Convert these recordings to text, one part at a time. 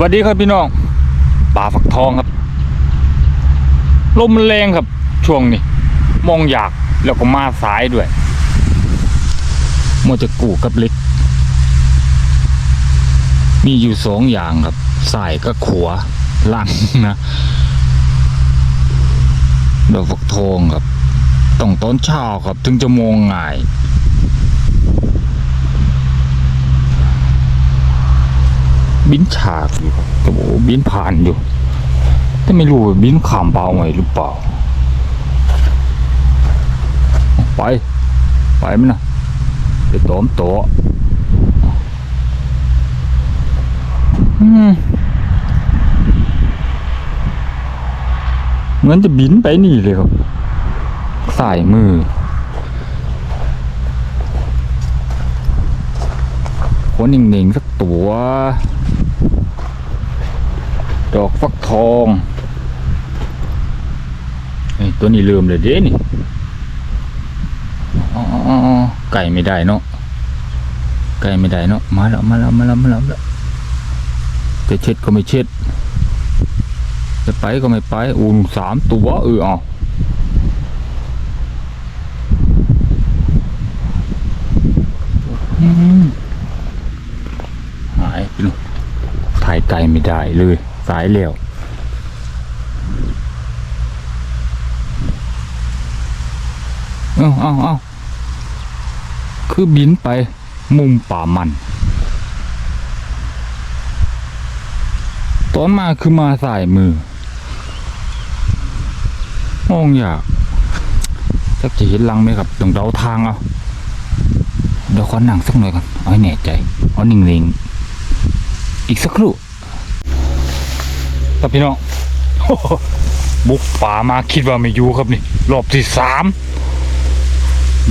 วัสดีครับพี่น้องป่าฝักทองครับลมมันแรงครับช่วงนี้ มองอยากแล้วก็มาสายด้วยมัวจะกู่กับเล็ก มีอยู่สองอย่างครับสายก็ขัวลังนะดอกฝักทองครับต้องตอนเช้าครับ ถึงจะมองง่าย บินฉากอยู่ครับแต่โอ้บินผ่านอยู่แต่ไม่รู้บินขามเปล่าไหมหรือเปล่า ไป ไปมั้ยนะไปโตมโตะอืมเหมือนจะบินไปนี่เลยครับสายมือคนหนิ่งๆสักตัว ดอกฟักทองเอ้ตัวนี้ลืมเลยเด้นี่ไก่ไม่ได้เนาะไก่ไม่ได้เนาะมาแล้วมาแล้วมาแล้วมาแล้วมาแล้วจะเช็ดก็ไม่เช็ด จะไปก็ไม่ไปอูนสามตัวเออเอาอืมหายไปลูกถ่ายไกลไม่ได้เลย สายเหลวเอาเอาเอาคือบินไปมุมป่ามัน ตอนมาคือมาสายมือมองอยากสักจะเห็นลังไหมครับต้องเดาทางเอาเดี๋ยวขอนั่งสักหน่อยก่อนเอาให้แน่ใจเอานิ่งๆอีกสักครู่ ครับพี่น้องบุกป่ามาคิดว่าไม่อยู่ครับนี่ รอบที่สาม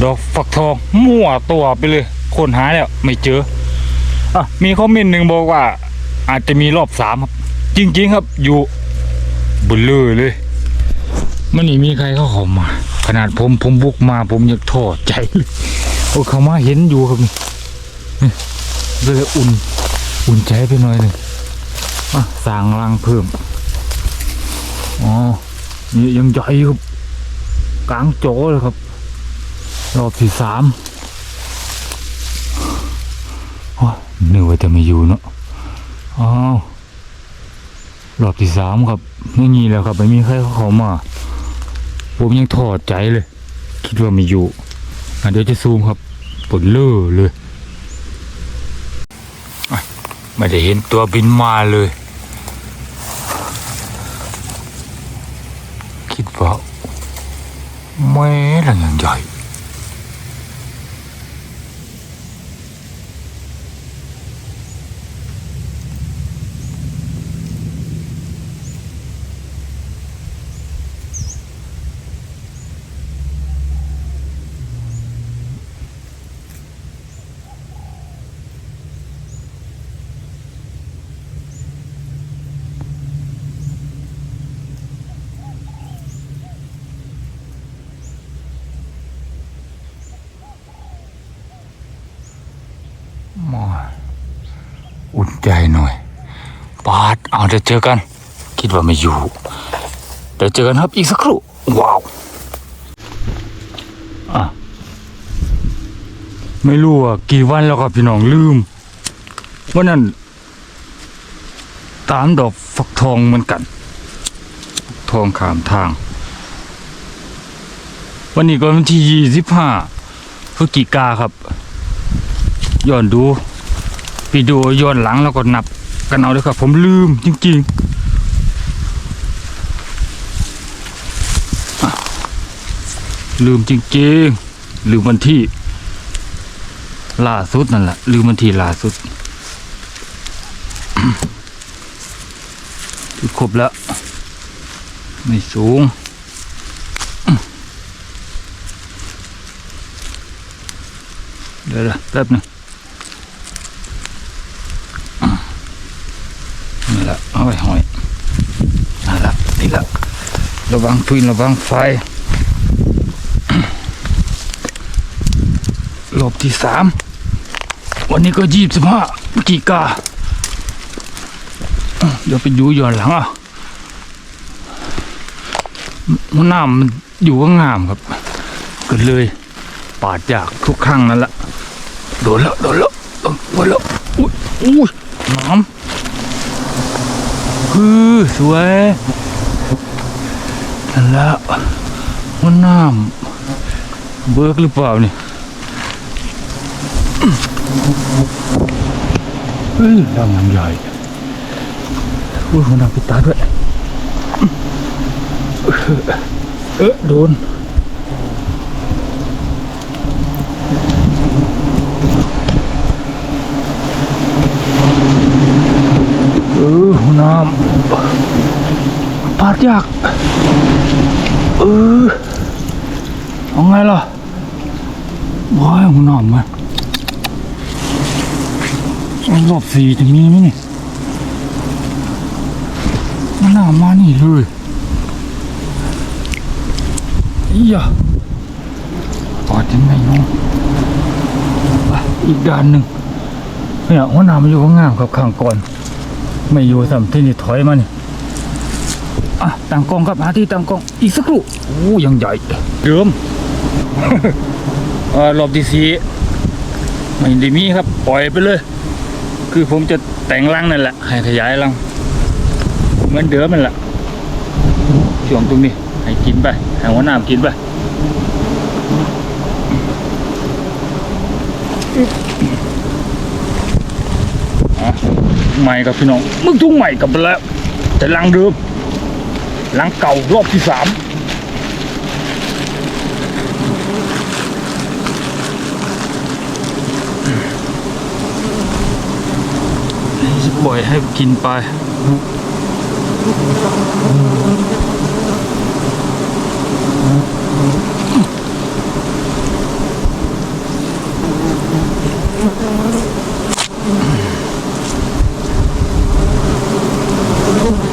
ดอกฝักทองมั่วตัวไปเลย คนหาแล้วไม่เจออะมีคอมเมนต์หนึ่งบอกว่า อาจจะมีรอบสามครับ จริง ๆ ครับอยู่บนเลยเลยมันนี่มีใครเขาเข้ามา ขนาดผมผมบุกมาผมยังท้อใจเลยโอ้เขามาเห็นอยู่ครับนี่เลยอุ่น อุ่นใจไปหน่อยหนึ่ง สร้างรังเพิ่ม อ๋อ นี่ยังใหญ่ครับ กลางโจเลยครับ รอบที่สามโอ้ยนึกว่าจะไม่อยู่เนาะ อ้าว รอบที่สามครับไม่มีแล้วครับไม่มีใครเขาขมา ผมยังถอดใจเลย คิดว่าไม่อยู่ อะเดี๋ยวจะซูมครับปวดเล่อเลย ไม่ได้เห็นตัวบินมาเลย คิดว่าไม่ละยังใหญ่ นใจหน่อยปาดเอาเดี๋ยวเจอกัน คิดว่าไม่อยู่ เดี๋ยวเจอกันครับอีกสักครู่ ว้าวอะไม่รู้ว่ากี่วันแล้วครับพี่น้องลืมวันนั้นตามดอกฟักทองเหมือนกัน ทองขามทาง วันนี้ก็วันที่ยี่สิบห้าพฤศจิกาครับ ย้อนดู วิดีโอย้อนหลังแล้วก็นับกันเอาเลยครับ ผมลืมจริงๆ ลืมจริงๆ ลืมวันที่ ล่าสุดนั่นแหละลืมวันที่ล่าสุดคือครบแล้ว ไม่สูงเดี๋ยวแป๊บนึง ละเอาไว้หอยนั่นละนี่ละระวังฟืนระวังไฟรอบที่สามวันนี้ก็ยี่สิบห้ากีกาเดี๋ยวไปอยู่ย้อนหลังอะมันน้ำมันอยู่ก็งามครับก็เลยปาดจากทุกครั้งนั่นแหละโดนแล้วโดนแล้วโดนแล้วอุ้ยอุ้ยน้ำ ฮือสวยนั่นแหละมันน้ำเบิกหรือเปล่านี่เฮ้ยน้ำยังใหญ่อุ้ยมันน้ำปิดตาด้วยเออโดน เออหัวน้ำปาดยากเออเอาไงล่ะว้ายหัวน้ำมันรอบสี่จะมีไหมเนี่ยมันน้ำมานี่เลยอียะปาดยังไงเนาะอีกด้านหนึ่งเนี่ยหัวน้ำมันอยู่ข้างงามกับข้างก่อน ไม่อยู่สัมที่นี่ถอยมานี่ อะตั้งกล้องครับหาที่ตั้งกล้องอีกสักครู่โอ้ยังใหญ่เดิมเออรอบที่สี่ไม่ได้มีครับ ปล่อยไปเลย คือผมจะแต่งรังนั่นแหละ ให้ขยายรังเหมือนเดิมนั่นแหละช่วงตรงนี้ ให้กินไปให้หัวหน้ากินไปใหม่กับพี่น้องมึงทุ่งใหม่กับไปแล้วแต่รังเดิม รังเก่ารอบที่สามปล่อยให้กินไป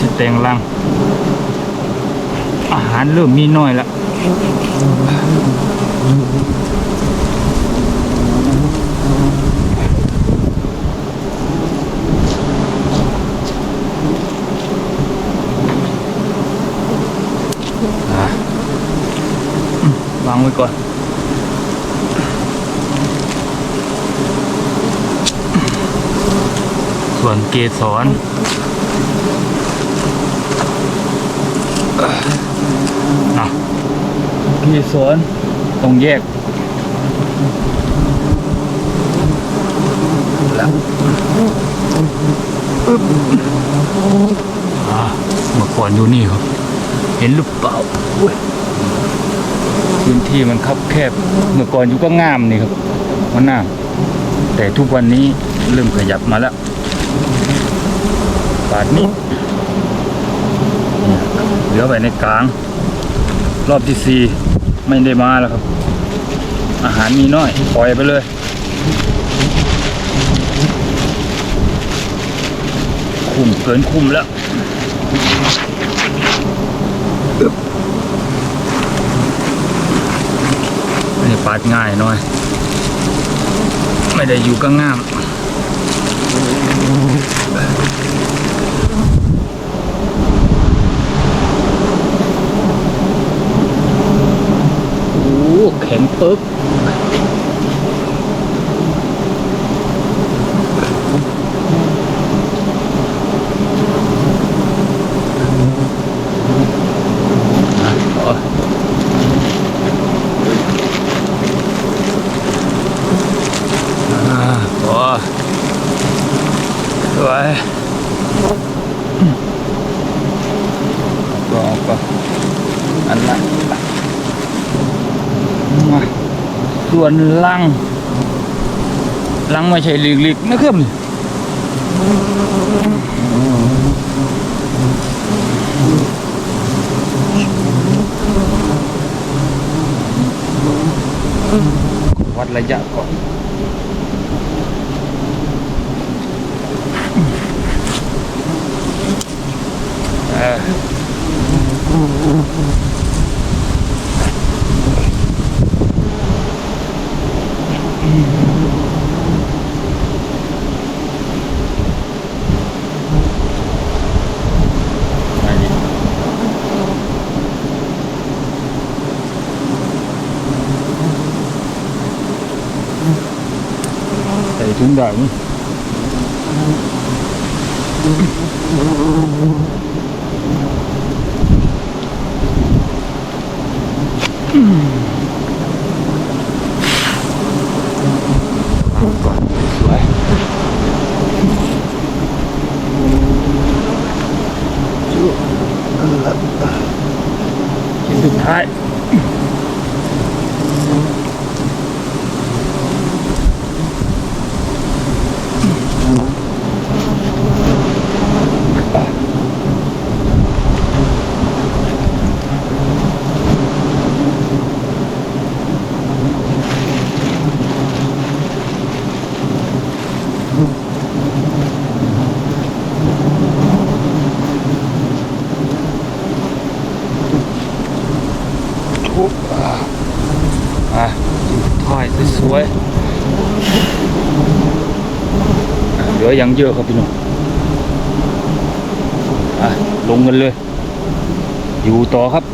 จะแต่งรัง หารเริ่มมีน้อยละวางไว้ก่อน ส่วนเกสรนะ เกสรต้องแยกแล้วอึ๊บอ่าเมื่อก่อนอยู่นี่ครับ เห็นหรือเปล่าพื้นที่มันคับแคบ เมื่อก่อนอยู่ก็งามนี่ครับมันน้ำแต่ทุกวันนี้เริ่มขยับมาแล้วปาดนี้เนี่ยเหลือไว้ในกลาง รอบที่สี่ ไม่ได้มาแล้วครับ อาหารมีน้อย ปล่อยไปเลย คุ้มเกินคุ้มแล้วนนี้ปาดง่ายหน่อย ไม่ได้อยู่ก็ง่าม โอ้แข็งปึ๊บอ๋อ อ่าโอ้สวยอืมก็ก็อันละมา ส่วนลังลังไม่ใช่หลีกๆนะครับนี่วัดระยะก่อน เออ ถึงได้มั้ยสวยชิ้นสุดท้าย ทุบอะอะถ้อยสวยๆ อะเหลือยังเยอะครับพี่น้องอะลงกันเลย อยู่ต่อครับ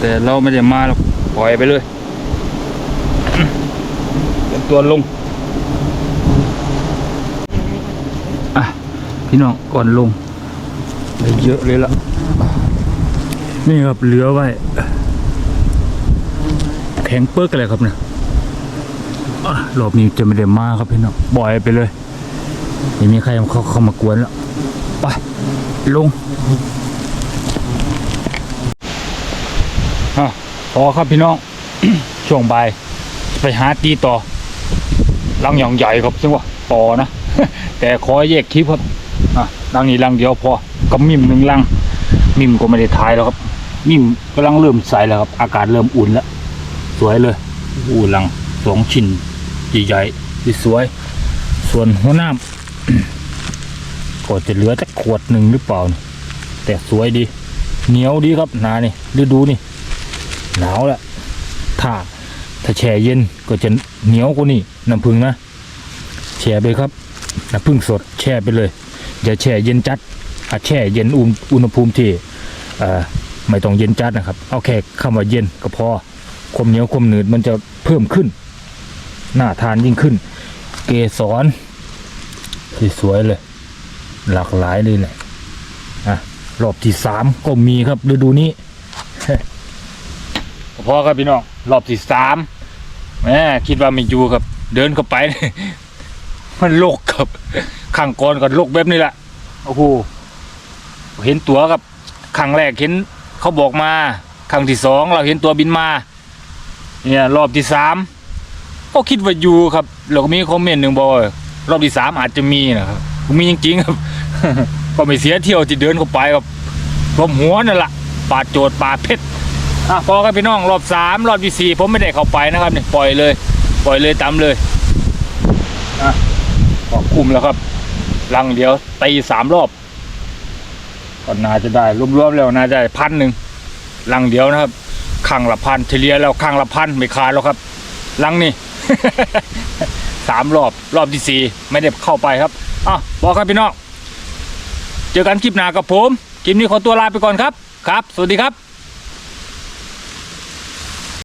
แต่เราไม่ได้มาหรอกปล่อยไปเลยเตัวลงอะพี่น้องก่อนลงได้เยอะเลยละนี่ครับเหลือไว้ แข็งเปิ๊กอะไรครับเนี่ยรอบนี้จะไม่ได้มาครับพี่น้องปล่อยไปเลย ไม่มีใครเขาเข้ามากวนแล้วไปลงอะต่อครับพี่น้อง ช่วงบ่ายไปหาตีต่อลังอย่างใหญ่ครับซึ่งว่าต่อนะ แต่ขอแยกคลิปครับอะลังนี้ลังเดียวพอกับมิมหนึ่งลัง มิมก็ไม่ได้ทายแล้วครับ มิมกำลังเริ่มใสแล้วครับ อากาศเริ่มอุ่นแล้ว สวยเลยอู้หลังสองชิ้นใหญ่ๆที่สวย ส่วนหัวน้ำ ก็จะเหลือแต่ขวดหนึ่งหรือเปล่านี่แต่สวยดี เหนียวดีครับนานี่ฤดูนี่ หนาวแหละถ้าถ้าแช่เย็นก็จะเหนียวกว่านี่น้ำผึ้งนะแช่ไปครับน้ำผึ้งสดแช่ไปเลย อย่าแช่เย็นจัดอาแช่เย็นอุณอุณหภูมิที่ไม่ต้องเย็นจัดนะครับ เอาแค่คำว่าเย็นก็พอความเหนียวความหนืดมันจะเพิ่มขึ้นน่าทานยิ่งขึ้น เกสร สวยๆเลย หลากหลายเลยแหละอะรอบที่สามก็มีครับฤดูนี้พอครับพี่น้องรอบที่สามแหมคิดว่าไม่อยู่ครับ เดินเข้าไป มันโลกครับข้างก่อนก็โลกแบบนี้แหละโอ้โหเห็นตัวครับครั้งแรกเห็นเขาบอกมาครั้งที่สองเราเห็นตัวบินมา เนี่ย รอบที่สามก็คิดว่าอยู่ครับแล้วก็มีคอมเมนต์หนึ่งบอก รอบที่สามอาจจะมีนะครับมีจริงๆครับ ก็ไม่เสียเที่ยวที่เดินเข้าไปครับรวมหัวนั่นแหละปาดโจดปาดเพชรอะพอครับพี่น้องรอบสามรอบที่สี่ผมไม่ได้เข้าไปนะครับเนี่ยปล่อยเลย ปล่อยเลยตามเลยอะก็คุมแล้วครับลังเดียวตีสามรอบก็น่าจะได้รวมๆแล้วน่าจะได้พันหนึ่งลังเดียวนะครับข้างละพันเฉลี่ยแล้วข้างละพันไม่ขาดแล้วครับลังนี่ สามรอบรอบที่สี่ไม่ได้เข้าไปครับอะบอกครับพี่น้องเจอกันคลิปหน้ากับผมคลิปนี้ขอตัวลาไปก่อนครับครับ สวัสดีครับ